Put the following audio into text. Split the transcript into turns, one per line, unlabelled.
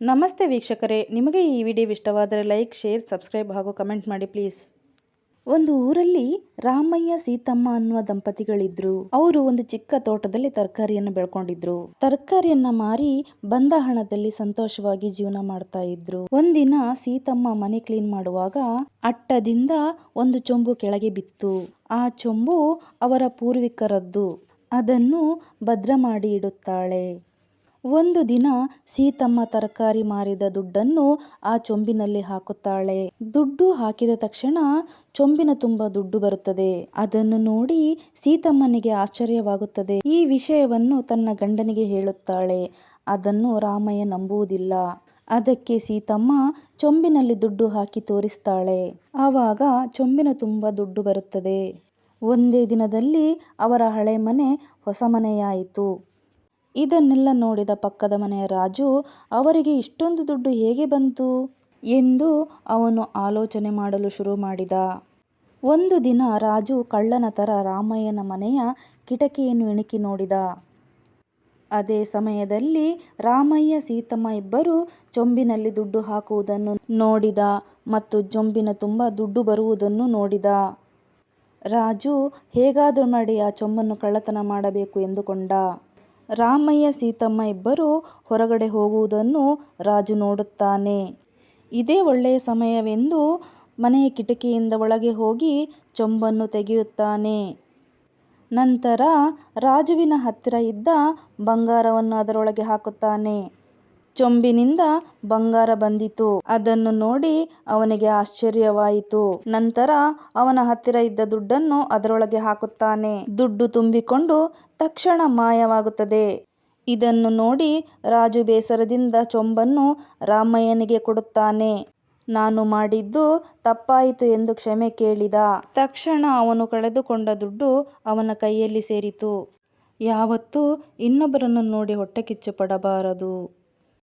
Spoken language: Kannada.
ನಮಸ್ತೆ ವೀಕ್ಷಕರೇ, ನಿಮಗೆ ಈ ವಿಡಿಯೋ ಇಷ್ಟವಾದರೆ ಲೈಕ್, ಶೇರ್, ಸಬ್ಸ್ಕ್ರೈಬ್ ಹಾಗೂ ಕಮೆಂಟ್ ಮಾಡಿ ಪ್ಲೀಸ್. ಒಂದು ಊರಲ್ಲಿ ರಾಮಯ್ಯ, ಸೀತಮ್ಮ ಅನ್ನುವ ದಂಪತಿಗಳಿದ್ರು. ಅವರು ಒಂದು ಚಿಕ್ಕ ತೋಟದಲ್ಲಿ ತರಕಾರಿಯನ್ನು ಬೆಳ್ಕೊಂಡಿದ್ರು. ತರಕಾರಿಯನ್ನ ಮಾರಿ ಬಂದ ಹಣದಲ್ಲಿ ಸಂತೋಷವಾಗಿ ಜೀವನ ಮಾಡ್ತಾ ಇದ್ರು. ಒಂದಿನ ಸೀತಮ್ಮ ಮನೆ ಕ್ಲೀನ್ ಮಾಡುವಾಗ ಅಟ್ಟದಿಂದ ಒಂದು ಚೊಂಬು ಕೆಳಗೆ ಬಿತ್ತು. ಆ ಚೊಂಬು ಅವರ ಪೂರ್ವಿಕರದ್ದು. ಅದನ್ನು ಭದ್ರ ಮಾಡಿ ಇಡುತ್ತಾಳೆ. ಒಂದು ದಿನ ಸೀತಮ್ಮ ತರಕಾರಿ ಮಾರಿದ ದುಡ್ಡನ್ನು ಆ ಚೊಂಬಿನಲ್ಲಿ ಹಾಕುತ್ತಾಳೆ. ದುಡ್ಡು ಹಾಕಿದ ತಕ್ಷಣ ಚೊಂಬಿನ ತುಂಬ ದುಡ್ಡು ಬರುತ್ತದೆ. ಅದನ್ನು ನೋಡಿ ಸೀತಮ್ಮನಿಗೆ ಆಶ್ಚರ್ಯವಾಗುತ್ತದೆ. ಈ ವಿಷಯವನ್ನು ತನ್ನ ಗಂಡನಿಗೆ ಹೇಳುತ್ತಾಳೆ. ಅದನ್ನು ರಾಮಯ್ಯ ನಂಬುವುದಿಲ್ಲ. ಅದಕ್ಕೆ ಸೀತಮ್ಮ ಚೊಂಬಿನಲ್ಲಿ ದುಡ್ಡು ಹಾಕಿ ತೋರಿಸ್ತಾಳೆ. ಆವಾಗ ಚೊಂಬಿನ ತುಂಬ ದುಡ್ಡು ಬರುತ್ತದೆ. ಒಂದೇ ದಿನದಲ್ಲಿ ಅವರ ಹಳೆ ಮನೆ ಹೊಸ ಮನೆಯಾಯಿತು. ಇದನ್ನೆಲ್ಲ ನೋಡಿದ ಪಕ್ಕದ ಮನೆಯ ರಾಜು, ಅವರಿಗೆ ಇಷ್ಟೊಂದು ದುಡ್ಡು ಹೇಗೆ ಬಂತು ಎಂದು ಅವನು ಆಲೋಚನೆ ಮಾಡಲು ಶುರು ಮಾಡಿದ. ಒಂದು ದಿನ ರಾಜು ಕಳ್ಳನ ಥರ ರಾಮಯ್ಯನ ಮನೆಯ ಕಿಟಕಿಯನ್ನು ಇಣುಕಿ ನೋಡಿದ. ಅದೇ ಸಮಯದಲ್ಲಿ ರಾಮಯ್ಯ, ಸೀತಮ್ಮ ಇಬ್ಬರು ಚೊಂಬಿನಲ್ಲಿ ದುಡ್ಡು ಹಾಕುವುದನ್ನು ನೋಡಿದ ಮತ್ತು ಜೊಂಬಿನ ತುಂಬ ದುಡ್ಡು ಬರುವುದನ್ನು ನೋಡಿದ. ರಾಜು, ಹೇಗಾದರೂ ಮಾಡಿ, ಆ ಚೊಂಬನ್ನು ಕಳ್ಳತನ ಮಾಡಬೇಕು ಎಂದುಕೊಂಡ. ರಾಮಯ್ಯ ಸೀತಮ್ಮ ಇಬ್ಬರು ಹೊರಗಡೆ ಹೋಗುವುದನ್ನು ರಾಜು ನೋಡುತ್ತಾನೆ. ಇದೇ ಒಳ್ಳೆಯ ಸಮಯವೆಂದು ಮನೆಯ ಕಿಟಕಿಯಿಂದ ಒಳಗೆ ಹೋಗಿ ಚೊಂಬನ್ನು ತೆಗೆಯುತ್ತಾನೆ. ನಂತರ ರಾಜುವಿನ ಹತ್ತಿರ ಇದ್ದ ಬಂಗಾರವನ್ನು ಅದರೊಳಗೆ ಹಾಕುತ್ತಾನೆ. ಚೊಂಬಿನಿಂದ ಬಂಗಾರ ಬಂದಿತು. ಅದನ್ನು ನೋಡಿ ಅವನಿಗೆ ಆಶ್ಚರ್ಯವಾಯಿತು. ನಂತರ ಅವನ ಹತ್ತಿರ ಇದ್ದ ದುಡ್ಡನ್ನು ಅದರೊಳಗೆ ಹಾಕುತ್ತಾನೆ. ದುಡ್ಡು ತುಂಬಿಕೊಂಡು ತಕ್ಷಣ ಮಾಯವಾಗುತ್ತದೆ. ಇದನ್ನು ನೋಡಿ ರಾಜು ಬೇಸರದಿಂದ ಚೊಂಬನ್ನು ರಾಮಯ್ಯನಿಗೆ ಕೊಡುತ್ತಾನೆ. ನಾನು ಮಾಡಿದ್ದು ತಪ್ಪಾಯಿತು ಎಂದು ಕ್ಷಮೆ ಕೇಳಿದ ತಕ್ಷಣ ಅವನು ಕಳೆದುಕೊಂಡ ದುಡ್ಡು ಅವನ ಕೈಯಲ್ಲಿ ಸೇರಿತು. ಯಾವತ್ತೂ ಇನ್ನೊಬ್ಬರನ್ನು ನೋಡಿ ಹೊಟ್ಟೆ ಕಿಚ್ಚು ಪಡಬಾರದು.